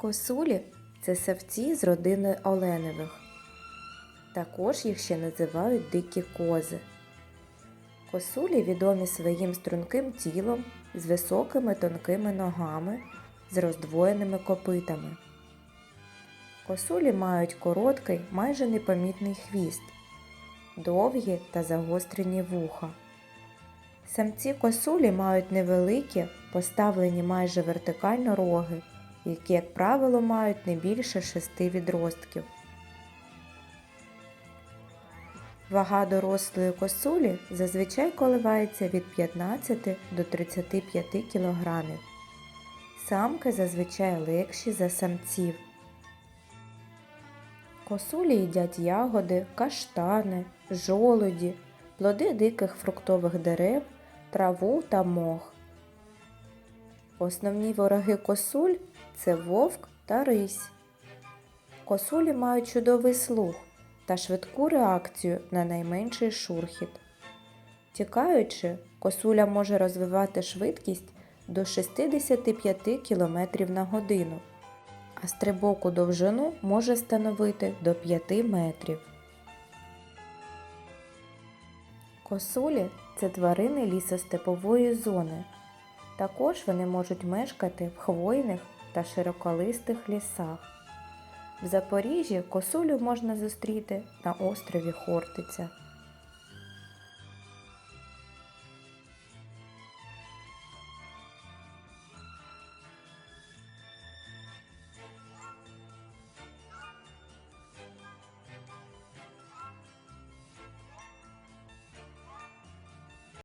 Косулі це савці з родини оленевих. Також їх ще називають дикі кози. Косулі відомі своїм струнким тілом з високими тонкими ногами, з роздвоєними копитами. Косулі мають короткий, майже непомітний хвіст, довгі та загострені вуха. Самці косулі мають невеликі, поставлені майже вертикально роги, які, як правило, мають не більше шести відростків. Вага дорослої косулі зазвичай коливається від 15 до 35 кг. Самки зазвичай легші за самців. Косулі їдять ягоди, каштани, жолуді, плоди диких фруктових дерев, траву та мох. Основні вороги косуль це вовк та рись. Косулі мають чудовий слух та швидку реакцію на найменший шурхіт. Тікаючи, косуля може розвивати швидкість до 65 км на годину, а стрибок у довжину може становити до 5 метрів. Косулі це тварини лісостепової зони. Також вони можуть мешкати в хвойних та широколистих лісах. В Запоріжжі косулю можна зустріти на острові Хортиця.